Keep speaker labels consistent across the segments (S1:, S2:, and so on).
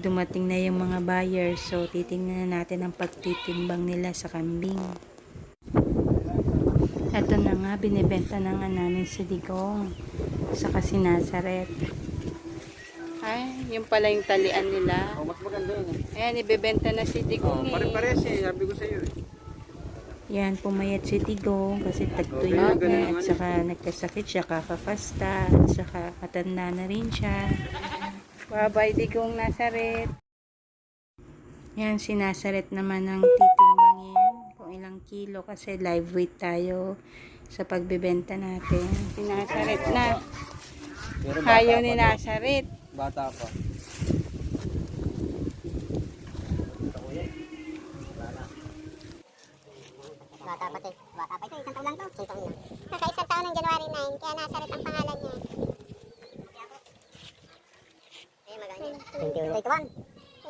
S1: dumating na yung mga buyers. So, titingnan na natin ang pagtitimbang nila sa kambing. Ito na nga, binibenta na nga namin si Digong. Saka si Nazaret. Ay, yung pala yung talian nila.
S2: Oh, mas maganda yun eh.
S1: Ayan, ibebenta na si
S2: Oh,
S1: Digong eh.
S2: pare-pares eh. Sabi ko sa iyo eh.
S1: Yan, pumayat si Digong kasi
S2: Okay,
S1: tagtuyot
S2: ganun
S1: na at saka nagkasakit siya, kakakasta, at saka matanda na rin siya. Bye-bye Digong Nazaret. Yan, si Nazaret naman ang titimbangin kung ilang kilo kasi live weight tayo sa pagbebenta natin. Si Nazaret na. Hayo
S2: bata
S1: ni
S2: pa,
S1: Nazaret.
S2: Bata pa.
S3: Bata pa ito. Bata pa ito. Isang taon lang to. Isang taon lang. Nakaisang taon ng January 9. Kaya Nazaret ang pangalan 21. 21.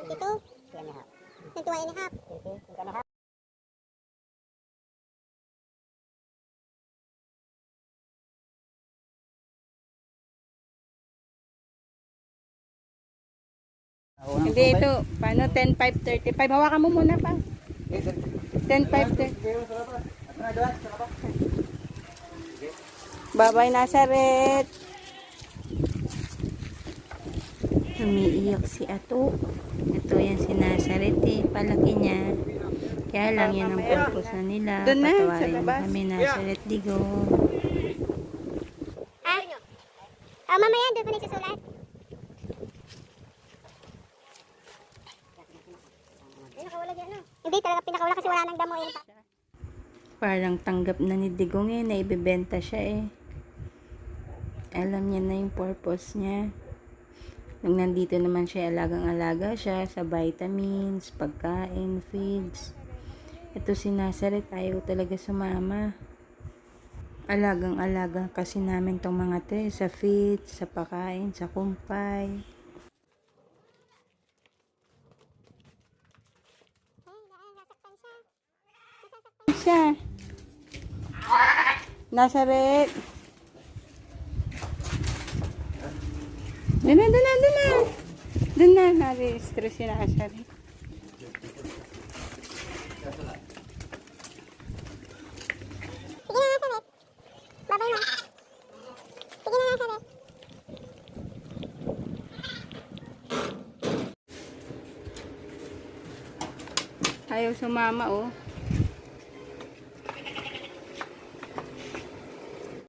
S3: 22. 22 and a half. 21 and a half. 22 and a half.
S1: Hindi ito, paano 10, 5, 35. Hawakan mo muna pa. 10, 5, 30. Babay na sa red. Umiiyak si Ato. Ito yan si Nazaret eh. Palaki niya. Kaya lang yan ang purpose na nila. Na, Patawarin kami, Nazaret Digo.
S3: Ah? Ah, mamaya doon ko nagsusulat. No? Hindi, talaga pinakawala kasi wala nang damo yun pa.
S1: Parang tanggap na ni Digong eh. Naibibenta siya eh. Alam niya na yung purpose niya. Nung nandito naman siya, alagang-alaga siya sa vitamins, pagkain, feeds. Ito si Nazaret, ayaw talaga sumama. Alagang-alaga kasi namin tong mga to eh, sa feeds, sa pagkain, sa kumpay. siya. Nazaret. Doon na, doon na, doon na. Doon na, Nazaret.
S3: Sige na, Nazaret.
S1: Ayaw sumama, oh.